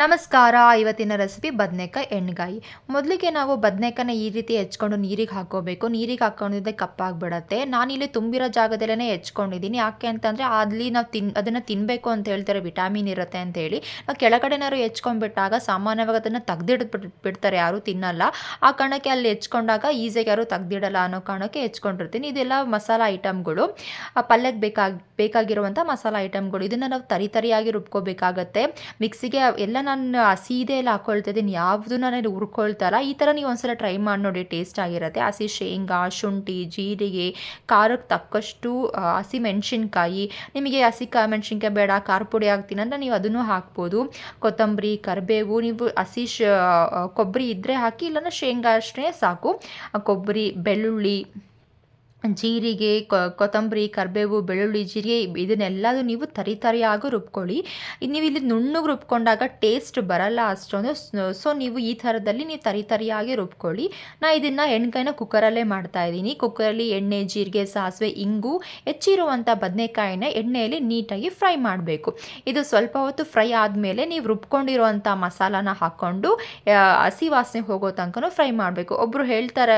ನಮಸ್ಕಾರ, ಇವತ್ತಿನ ರೆಸಿಪಿ ಬದನೆಕಾಯಿ ಎಣ್ಣೆಗಾಯಿ ಮೊದಲಿಗೆ ನಾವು ಬದನೆಕಾಯಿನ ಈ ರೀತಿ ಹೆಚ್ಕೊಂಡು ನೀರಿಗೆ ಹಾಕೋಬೇಕು ನೀರಿಗೆ ಹಾಕೊಂಡಿದ್ದೆ ಕಪ್ಪಾಗ್ಬಿಡತ್ತೆ. ನಾನಿಲ್ಲಿ ತುಂಬಿರೋ ಜಾಗದಲ್ಲೇ ಹೆಚ್ಕೊಂಡಿದ್ದೀನಿ. ಯಾಕೆ ಅಂತಂದರೆ ಅಲ್ಲಿ ನಾವು ತಿನ್, ಅದನ್ನು ತಿನ್ನಬೇಕು ಅಂತ ಹೇಳ್ತಾರೆ, ವಿಟಾಮಿನ್ ಇರುತ್ತೆ ಅಂತೇಳಿ ನಾವು ಕೆಳಗಡೆನಾರು ಹೆಚ್ಕೊಂಡ್ಬಿಟ್ಟಾಗ ಸಾಮಾನ್ಯವಾಗಿ ಅದನ್ನು ತೆಗ್ದಿಡ್ ಬಿಡ್ತಾರೆ ಯಾರೂ ತಿನ್ನಲ್ಲ. ಆ ಕಾರಣಕ್ಕೆ ಅಲ್ಲಿ ಹೆಚ್ಕೊಂಡಾಗ ಈಸಿಯಾಗಿ ಯಾರು ತೆಗ್ದಿಡಲ್ಲ ಅನ್ನೋ ಕಾರಣಕ್ಕೆ ಹೆಚ್ಕೊಂಡಿರ್ತೀನಿ. ಇದೆಲ್ಲ ಮಸಾಲ ಐಟಮ್ಗಳು. ಪಲ್ಯಕ್ಕೆ ಬೇಕಾಗಿ, ಬೇಕಾಗಿರುವಂಥ ಮಸಾಲ ಐಟಮ್ಗಳು. ಇದನ್ನು ನಾವು ತರಿತರಿಯಾಗಿ ರುಬ್ಕೋಬೇಕಾಗತ್ತೆ. ಮಿಕ್ಸಿಗೆ ಎಲ್ಲ ನಾನು ಸೀದೆ ಎಲ್ಲ ಹಾಕ್ಕೊಳ್ತಾ ಇದ್ದೀನಿ ಯಾವುದು ನಾನು ಹುರ್ಕೊಳ್ತಾರ ಈ ಥರ ನೀವು ಒಂದ್ಸಲ ಟ್ರೈ ಮಾಡಿ ನೋಡಿ ಟೇಸ್ಟ್ ಆಗಿರುತ್ತೆ. ಹಸಿ ಶೇಂಗಾ, ಶುಂಠಿ, ಜೀರಿಗೆ ಖಾರಕ್ಕೆ ತಕ್ಕಷ್ಟು ಹಸಿ ಮೆಣಸಿನ್ಕಾಯಿ. ನಿಮಗೆ ಹಸಿ ಕಾ, ಮೆಣಸಿನ್ಕಾಯಿ ಬೇಡ, ಖಾರ ಪುಡಿ ಹಾಕ್ತೀನಿ ಅಂದರೆ ನೀವು ಅದನ್ನು ಹಾಕ್ಬೋದು. ಕೊತ್ತಂಬರಿ, ಕರಿಬೇವು, ನೀವು ಹಸಿ ಶ ಕೊಬ್ಬರಿ ಇದ್ದರೆ ಹಾಕಿ ಇಲ್ಲನ ಶೇಂಗಾ ಅಷ್ಟೇ ಸಾಕು. ಕೊಬ್ಬರಿ, ಬೆಳ್ಳುಳ್ಳಿ ಜೀರಿಗೆ ಕೊತ್ತಂಬರಿ, ಕರಿಬೇವು, ಬೆಳ್ಳುಳ್ಳಿ, ಜೀರಿಗೆ ಇದನ್ನೆಲ್ಲದು ನೀವು ತರಿ ತರಿಯಾಗೂ ರುಬ್ಕೊಳ್ಳಿ. ನೀವು ಇಲ್ಲಿ ನುಣ್ಣಗೆ ರುಬ್ಕೊಂಡಾಗ ಟೇಸ್ಟ್ ಬರಲ್ಲ ಅಷ್ಟೊಂದು. ಸೊ ನೀವು ಈ ಥರದಲ್ಲಿ ನೀವು ತರಿ ತರಿಯಾಗಿ ರುಬ್ಕೊಳ್ಳಿ. ನಾ ಇದನ್ನು ಎಣ್ಗಾಯಿನ ಕುಕ್ಕರಲ್ಲೇ ಮಾಡ್ತಾ ಇದ್ದೀನಿ. ಕುಕ್ಕರಲ್ಲಿ ಎಣ್ಣೆ, ಜೀರಿಗೆ, ಸಾಸಿವೆ, ಇಂಗು, ಹೆಚ್ಚಿರುವಂಥ ಬದನೆಕಾಯಿನ ಎಣ್ಣೆಯಲ್ಲಿ ನೀಟಾಗಿ ಫ್ರೈ ಮಾಡಬೇಕು. ಇದು ಸ್ವಲ್ಪ ಹೊತ್ತು ಫ್ರೈ ಆದಮೇಲೆ ನೀವು ರುಬ್ಕೊಂಡಿರುವಂಥ ಮಸಾಲಾನ ಹಾಕ್ಕೊಂಡು ಹಸಿ ವಾಸನೆ ಹೋಗೋ ತನಕ ಫ್ರೈ ಮಾಡಬೇಕು. ಒಬ್ಬರು ಹೇಳ್ತಾರೆ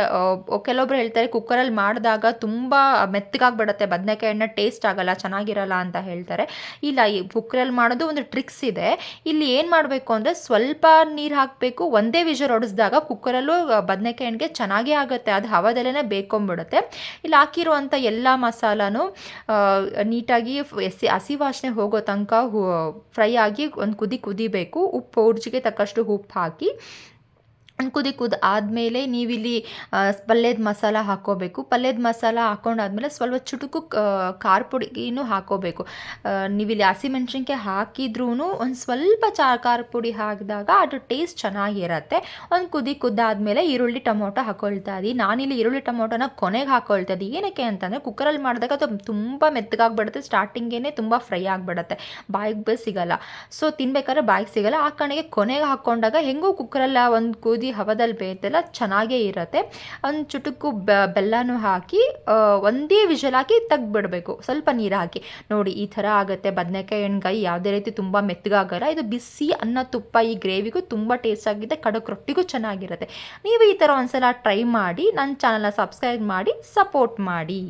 ಕೆಲವೊಬ್ರು ಹೇಳ್ತಾರೆ, ಕುಕ್ಕರಲ್ಲಿ ಮಾಡಿದಾಗ ತುಂಬ ಮೆತ್ತಗಾಗ್ಬಿಡತ್ತೆ. ಬದನೆಕಾಯಿ ಎಣ್ಣೆ ಟೇಸ್ಟ್ ಆಗಲ್ಲ, ಚೆನ್ನಾಗಿರಲ್ಲ ಅಂತ ಹೇಳ್ತಾರೆ. ಇಲ್ಲ, ಈ ಕುಕ್ಕರಲ್ಲಿ ಮಾಡೋದು ಒಂದು ಟ್ರಿಕ್ಸ್ ಇದೆ. ಇಲ್ಲಿ ಏನು ಮಾಡಬೇಕು ಅಂದರೆ ಸ್ವಲ್ಪ ನೀರು ಹಾಕಬೇಕು. ಒಂದೇ ವಿಜರ್ ಹೊಡೆಸಿದಾಗ ಕುಕ್ಕರಲ್ಲೂ ಬದನೆಕಾಯಿ ಎಣ್ಣೆಗೆ ಚೆನ್ನಾಗೇ ಆಗುತ್ತೆ. ಅದು ಹವಾದಲ್ಲೇ ಬೇಕೊಂಬಿಡುತ್ತೆ. ಇಲ್ಲಿ ಹಾಕಿರುವಂಥ ಎಲ್ಲ ಮಸಾಲನೂ ನೀಟಾಗಿ ಎಸಿ, ಹಸಿ ವಾಸನೆ ಹೋಗೋ ತನಕ ಫ್ರೈ ಆಗಿ ಒಂದು ಕುದಿ ಕುದಿಬೇಕು. ಉಪ್ಪು, ಊರ್ಜಿಗೆ ತಕ್ಕಷ್ಟು ಉಪ್ಪು ಹಾಕಿ ಕುದಿ ಕುದ ಆದಮೇಲೆ ನೀವಿಲ್ಲಿ ಪಲ್ಯದ ಮಸಾಲ ಹಾಕ್ಕೋಬೇಕು. ಪಲ್ಯದ ಮಸಾಲ ಹಾಕೊಂಡಾದ್ಮೇಲೆ ಸ್ವಲ್ಪ ಚುಟುಕು ಖಾರ ಪುಡಿನೂ ಹಾಕ್ಕೋಬೇಕು. ನೀವಿಲ್ಲಿ ಹಸಿಮೆಣ್ಸಿನ್ಕಾಯಿ ಹಾಕಿದ್ರೂ ಒಂದು ಸ್ವಲ್ಪ ಚಾ, ಖಾರ ಪುಡಿ ಹಾಕಿದಾಗ ಅದು ಟೇಸ್ಟ್ ಚೆನ್ನಾಗಿರತ್ತೆ. ಒಂದು ಕುದಿ ಕುದ್ದಾದಮೇಲೆ ಈರುಳ್ಳಿ ಟೊಮೊಟೊ ಹಾಕೊಳ್ತಾ ಇದ್ದೀನಿ ನಾನಿಲ್ಲಿ ಈರುಳ್ಳಿ ಟೊಮೊಟೊನ ಕೊನೆಗೆ ಹಾಕೊಳ್ತಾ ಇದ್ದೀನಿ ಏನಕ್ಕೆ ಅಂತಂದರೆ ಕುಕ್ಕರಲ್ಲಿ ಮಾಡಿದಾಗ ಅದು ತುಂಬ ಮೆತ್ತಗಾಗ್ಬಿಡುತ್ತೆ. ಸ್ಟಾರ್ಟಿಂಗೇ ತುಂಬ ಫ್ರೈ ಆಗಿಬಿಡುತ್ತೆ. ಬಾಯಿಗೆ ಸಿಗಲ್ಲ. ಸೊ, ತಿನ್ಬೇಕಾದ್ರೆ ಬಾಯಿಗೆ ಸಿಗಲ್ಲ. ಆ ಕಣೆಗೆ ಕೊನೆಗೆ ಹಾಕ್ಕೊಂಡಾಗ ಹೆಂಗೂ ಕುಕ್ಕರಲ್ಲ ಒಂದು ಕುದಿ ಹವದಲ್ಲಿ ಬೇಯ್ತಲ್ಲ ಚೆನ್ನಾಗೇ ಇರುತ್ತೆ. ಒಂದು ಚುಟುಕು ಬೆಲ್ಲನೂ ಹಾಕಿ ಒಂದೇ ವಿಷಲ್ ಹಾಕಿ ತೆಗ್ದುಬಿಡಬೇಕು. ಸ್ವಲ್ಪ ನೀರು ಹಾಕಿ. ನೋಡಿ, ಈ ಥರ ಆಗುತ್ತೆ. ಬದನೆಕಾಯಿ ಎಣ್ಗಾಯಿ ಯಾವುದೇ ರೀತಿ ತುಂಬ ಮೆತ್ತಗಾಗಲ್ಲ. ಇದು ಬಿಸಿ ಅನ್ನ, ತುಪ್ಪ, ಈ ಗ್ರೇವಿಗೂ ತುಂಬ ಟೇಸ್ಟ್ ಆಗಿದೆ. ಕಡಕ್ ರೊಟ್ಟಿಗೂ ಚೆನ್ನಾಗಿರುತ್ತೆ. ನೀವು ಈ ಥರ ಒಂದ್ಸಲ ಟ್ರೈ ಮಾಡಿ ನನ್ನ ಚಾನಲ್ನ ಸಬ್ಸ್ಕ್ರೈಬ್ ಮಾಡಿ, ಸಪೋರ್ಟ್ ಮಾಡಿ.